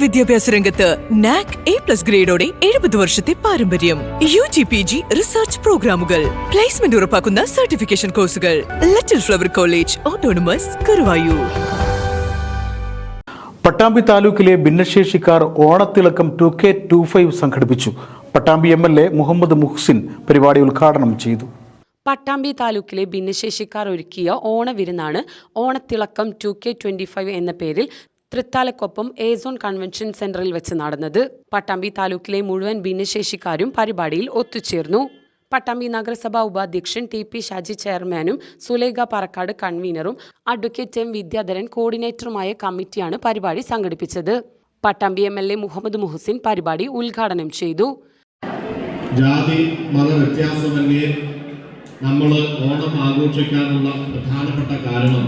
വിദ്യാഭ്യാസ രംഗത്ത് NAAC A plus ഗ്രേഡോടെ എഴുപത് വർഷത്തെ പാരമ്പര്യം. U G P G research പ്രോഗ്രാമുകൾ പ്ലേസ്മെന്റ് ഉറപ്പാക്കുന്ന സർട്ടിഫിക്കേഷൻ കോഴ്സുകൾ little flower college autonomous Karuvayur Pattambi താലൂക്കിലെ ഭിന്നശേഷിക്കാർ ഓണത്തിളക്കം ടു കെ ടു ഫൈവ് സംഘടിപ്പിച്ചു. Pattambi M L A Muhammad Muhsin പരിപാടി ഉദ്ഘാടനം ചെയ്തു. പട്ടാമ്പി താലൂക്കിലെ ഭിന്നശേഷിക്കാർ ഒരുക്കിയ ഓണവിരുന്നാണ് ഓണത്തിളക്കം ടു കെ ട്വന്റി ഫൈവ് എന്ന പേരിൽ തൃത്താലക്കൊപ്പം ഏസോൺ കൺവെൻഷൻ സെന്ററിൽ വെച്ച് നടന്നത്. പട്ടാമ്പി താലൂക്കിലെ മുഴുവൻ ഭിന്നശേഷിക്കാരും പരിപാടിയിൽ ഒത്തുചേർന്നു. പട്ടാമ്പി നഗരസഭാ ഉപാധ്യക്ഷൻ ടി പി ഷാജി ചെയർമാനും സുലേഖ പറക്കാട് കൺവീനറും അഡ്വക്കേറ്റ് എം. വിദ്യാധരൻ കോർഡിനേറ്ററുമായ കമ്മിറ്റിയാണ് പരിപാടി സംഘടിപ്പിച്ചത്. Pattambi M L A Muhammad Muhsin പരിപാടി ഉദ്ഘാടനം ചെയ്തു. ജാതി മത വ്യത്യാസമന്യേ നമ്മൾ ഓണം ആഘോഷിക്കാനുള്ള പ്രധാനപ്പെട്ട കാരണം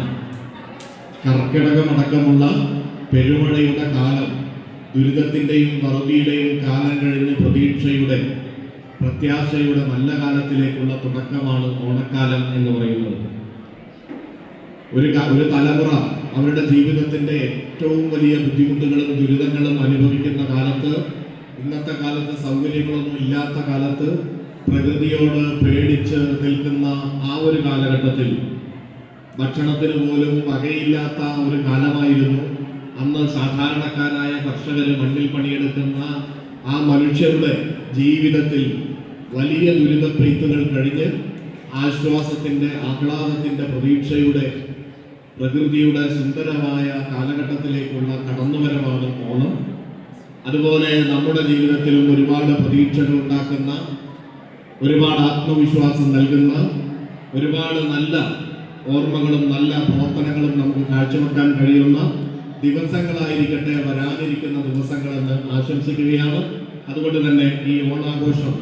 കർക്കിടകമടക്കമുള്ള പെരുമഴയുടെ കാലം ദുരിതത്തിന്റെയും വറുതിയുടെയും കാലം കഴിഞ്ഞ് പ്രതീക്ഷയുടെ പ്രത്യാശയുടെ നല്ല കാലത്തിലേക്കുള്ള തുടക്കമാണ് ഓണക്കാലം എന്ന് പറയുന്നത്. ഒരു ഒരു തലമുറ അവരുടെ ജീവിതത്തിന്റെ ഏറ്റവും വലിയ ബുദ്ധിമുട്ടുകളും ദുരിതങ്ങളും അനുഭവിക്കുന്ന കാലത്ത് ഇന്നത്തെ കാലത്ത് സൗകര്യങ്ങളൊന്നും ഇല്ലാത്ത കാലത്ത് പ്രകൃതിയോട് പേടിച്ച് നിൽക്കുന്ന ആ ഒരു കാലഘട്ടത്തിൽ ഭക്ഷണത്തിന് പോലും വകയില്ലാത്ത ഒരു കാലമായിരുന്നു. അന്ന് സാധാരണക്കാരായ കർഷകർ മണ്ണിൽ പണിയെടുക്കുന്ന ആ മനുഷ്യരുടെ ജീവിതത്തിൽ വലിയ ദുരിതപ്രീത്തുകൾ കഴിഞ്ഞ് ആശ്വാസത്തിന്റെ ആഹ്ലാദത്തിന്റെ പ്രതീക്ഷയുടെ പ്രകൃതിയുടെ സുന്ദരമായ കാലഘട്ടത്തിലേക്കുള്ള കടന്നുവരവാണ് ഓണം. അതുപോലെ നമ്മുടെ ജീവിതത്തിലും ഒരുപാട് പ്രതീക്ഷകൾ ഉണ്ടാക്കുന്ന ഒരുപാട് ആത്മവിശ്വാസം നൽകുന്ന ഒരുപാട് നല്ല ഓർമ്മകളും നല്ല പ്രവർത്തനങ്ങളും നമുക്ക് കാഴ്ചവെക്കാൻ കഴിയുന്ന ദിവസങ്ങളായിരിക്കട്ടെ വരാനിരിക്കുന്ന ദിവസങ്ങളെന്ന് ആശംസിക്കുകയാണ്. അതുകൊണ്ട് തന്നെ ഈ ഓണാഘോഷം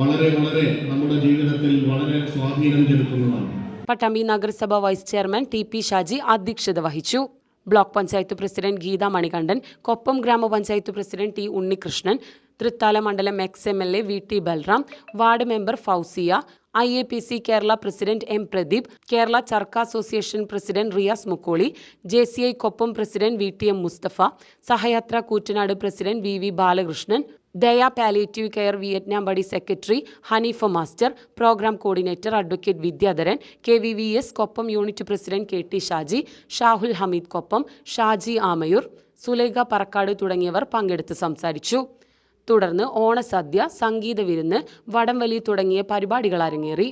വളരെ വളരെ നമ്മുടെ ജീവിതത്തിൽ വളരെ സ്വാധീനം ചെലുത്തുന്നതാണ്. പട്ടാമ്പി നഗരസഭ vice chairman T P Shaji അധ്യക്ഷത വഹിച്ചു. ബ്ലോക്ക് പഞ്ചായത്ത് പ്രസിഡന്റ് ഗീത മണികണ്ഠൻ കൊപ്പം ഗ്രാമപഞ്ചായത്ത് പ്രസിഡന്റ് ടി ഉണ്ണികൃഷ്ണൻ തൃത്താല മണ്ഡലം ex M L A V T Balram ward member Fousiya I A P C Kerala president M Pradeep Kerala Charkha association president Riyas Mukkoli J C I Koppam president V T M Musthafa Sahayathra Koottanad president V V Balakrishnan Daya palliative care Vietnam buddy secretary Haneefa master program coordinator advocate Vidyadharan K V V S Koppam unit president K T Shaji Shahul Hameed Koppam Shaji Amayur Sulekha Parakkad തുടങ്ങിയവർ പങ്കെടുത്ത് സംസാരിച്ചു. തുടർന്ന് ഓണസദ്യ സംഗീത വിരുന്ന് വടംവലി തുടങ്ങിയ പരിപാടികൾ അരങ്ങേറി